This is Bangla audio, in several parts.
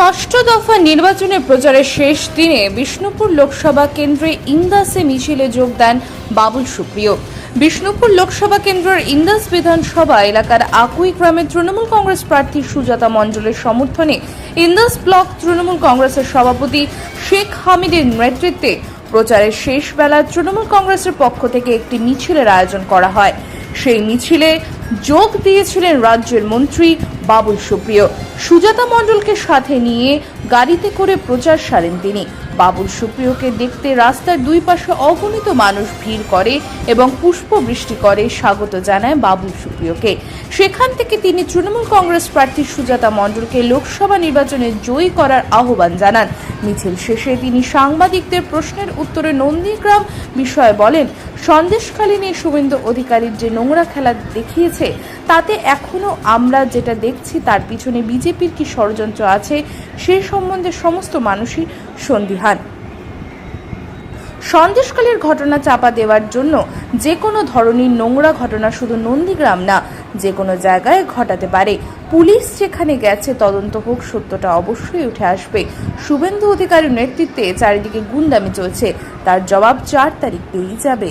ষষ্ঠ দফা নির্বাচনের প্রচারের শেষ দিনে বিষ্ণুপুর লোকসভা কেন্দ্রে ইন্দাসে মিছিলে যোগ দেন বাবুল সুপ্রিয়। বিষ্ণুপুর লোকসভা কেন্দ্রের ইন্দাস বিধানসভা এলাকার আকুই গ্রামের তৃণমূল কংগ্রেস প্রার্থী সুজাতা মণ্ডলের সমর্থনে ইন্দাস ব্লক তৃণমূল কংগ্রেসের সভাপতি শেখ হামিদের নেতৃত্বে প্রচারের শেষ বেলায় তৃণমূল কংগ্রেসের পক্ষ থেকে একটি মিছিলের আয়োজন করা হয়। সেই মিছিলে যোগ দিয়েছিলেন রাজ্যের মন্ত্রী বাবুল সুপ্রিয়। সুজাতা মণ্ডলকে সাথে নিয়ে গাড়িতে করে প্রচার সারেন তিনি। বাবুল সুপ্রিয়কে দেখতে রাস্তার দুই পাশে অগণিত মানুষ ভিড় করে এবং পুষ্প বৃষ্টি করে স্বাগত জানায় বাবুল সুপ্রিয়কে। সেখান থেকে তিনি তৃণমূল কংগ্রেস প্রার্থী সুজাতা মণ্ডলকে লোকসভা নির্বাচনে জয়ী করার আহ্বান জানান। মিছিল শেষে তিনি সাংবাদিকদের প্রশ্নের উত্তরে নন্দীগ্রাম বিষয়ে বলেন সন্দেশখালী নিয়ে শুভেন্দু অধিকারীর যে নোংরা খেলা দেখিয়েছে, তাতে এখনও আমরা যেটা দেখছি, তার পিছনে বিজেপির কি ষড়যন্ত্র আছে, সে সম্বন্ধে সমস্ত মানুষই সন্দিহান। সন্দেশকালের ঘটনা চাপা দেওয়ার জন্য যে কোনো ধরনের নোংরা ঘটনা শুধু নন্দীগ্রাম না, যে কোনো জায়গায় ঘটাতে পারে। পুলিশ যেখানে গেছে, তদন্ত হোক, সত্যটা অবশ্যই উঠে আসবে। শুভেন্দু অধিকারীর নেতৃত্বে চারিদিকে গুন্ডামি চলছে। তার জবাব চার তারিখ পেয়েই যাবে।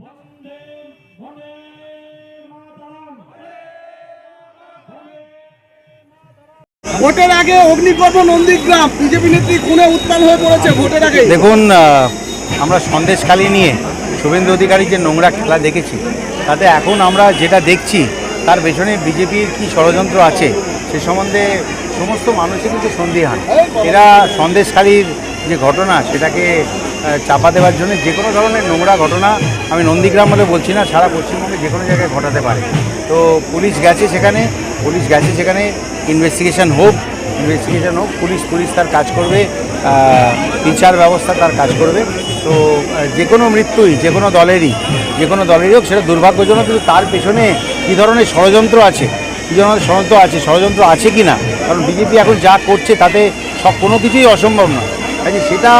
বন্দে বন্দে মাতারাম। ভোটের আগে অগ্নিকর্ম নন্দীগ্রাম বিজেপি নেত্রী খুনে উত্তাল হয়ে পড়েছে ভোটের আগে। দেখুন আহ, আমরা সন্দেশখালি নিয়ে শুভেন্দু অধিকারী যে নোংরা খেলা দেখেছি, তাতে এখন আমরা যেটা দেখছি, তার পেছনে বিজেপির কি ষড়যন্ত্র আছে, সে সম্বন্ধে সমস্ত মানুষই কিন্তু সন্দিহান এরা সন্দেশখালির যে ঘটনা, সেটাকে চাপা দেওয়ার জন্য যে কোনো ধরনের নোংরা ঘটনা, আমি নন্দীগ্রাম বলে বলছি না, সারা পশ্চিমবঙ্গে যে কোনো জায়গায় ঘটাতে পারে। তো পুলিশ গেছে সেখানে, পুলিশ গেছে সেখানে ইনভেস্টিগেশন হোক ইনভেস্টিগেশন হোক, পুলিশ পুলিশ তার কাজ করবে বিচার ব্যবস্থা তার কাজ করবে। তো যে কোনো মৃত্যুই যে কোনো দলেরই যে কোনো দলেরই হোক সেটা দুর্ভাগ্যজনক কিন্তু তার পেছনে কী ধরনের ষড়যন্ত্র আছে? কী ধরনের ষড়যন্ত্র আছে? ষড়যন্ত্র আছে কি না? কারণ বিজেপি এখন যা করছে তাতে সব কোনো কিছুই অসম্ভব নয় কাজে সেটা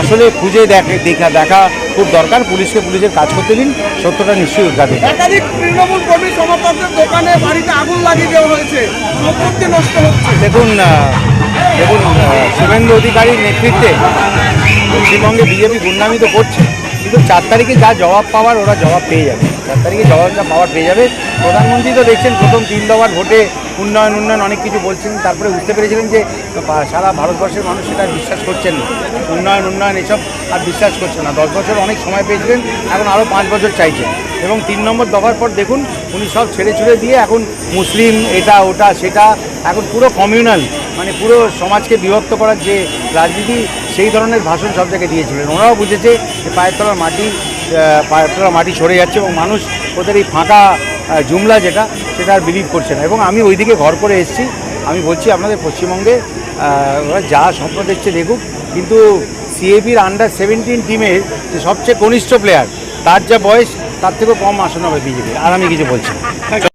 আসলে খুঁজে দেখে দেখা দেখা খুব দরকার। পুলিশকে পুলিশের কাজ করতে দিন সত্যটা নিশ্চয়ই উদ্ঘাটন একাধিক তৃণমূল কর্মী সমর্থকদের দোকানে বাড়িতে আগুন লাগিয়ে দেওয়া হয়েছে। সম্পত্তি নষ্ট হচ্ছে। দেখুন দেখুন শুভেন্দু অধিকারীর নেতৃত্বে পশ্চিমবঙ্গে বিজেপি গুন্ডামি তো করছে, কিন্তু চার তারিখে যা জবাব পাওয়ার ওরা জবাব পেয়ে যাবে। চার তারিখে জবাবটা পাওয়ার পেয়ে যাবে। প্রধানমন্ত্রী তো দেখছেন প্রথম তিন দফার ভোটে উন্নয়ন উন্নয়ন অনেক কিছু বলছিলেন তারপরে বুঝতে পেরেছিলেন যে সারা ভারতবর্ষের মানুষ সেটা বিশ্বাস করছেন না। উন্নয়ন উন্নয়ন এসব আর বিশ্বাস করছে না। দশ বছর অনেক সময় পেয়েছিলেন, এখন আরও পাঁচ বছর চাইছেন। এবং তিন নম্বর দফার পর দেখুন, উনি সব ছেড়ে ছুড়ে দিয়ে এখন মুসলিম, এটা, ওটা, সেটা, এখন পুরো কমিউনাল মানে পুরো সমাজকে বিভক্ত করার যে রাজনীতি সেই ধরনের ভাষণ সব জায়গায় দিয়েছিলেন। ওনারাও বুঝেছে যে পায়ের তলার মাটি পায়ের তলার মাটি সরে যাচ্ছে এবং মানুষ ওদের এই ফাঁকা জুমলা যেটা, সেটা আর বিলিভ করছে না। এবং আমি ওইদিকে ঘর করে এসেছি। আমি বলছি আপনাদের পশ্চিমবঙ্গে ওরা যা স্বপ্ন দেখছে দেখুক। কিন্তু সিএবির আন্ডার সেভেন্টিন টিমের যে সবচেয়ে কনিষ্ঠ প্লেয়ার তার যা বয়স, তার থেকেও কম আসন হবে বিজেপি আর আমি কিছু বলছি।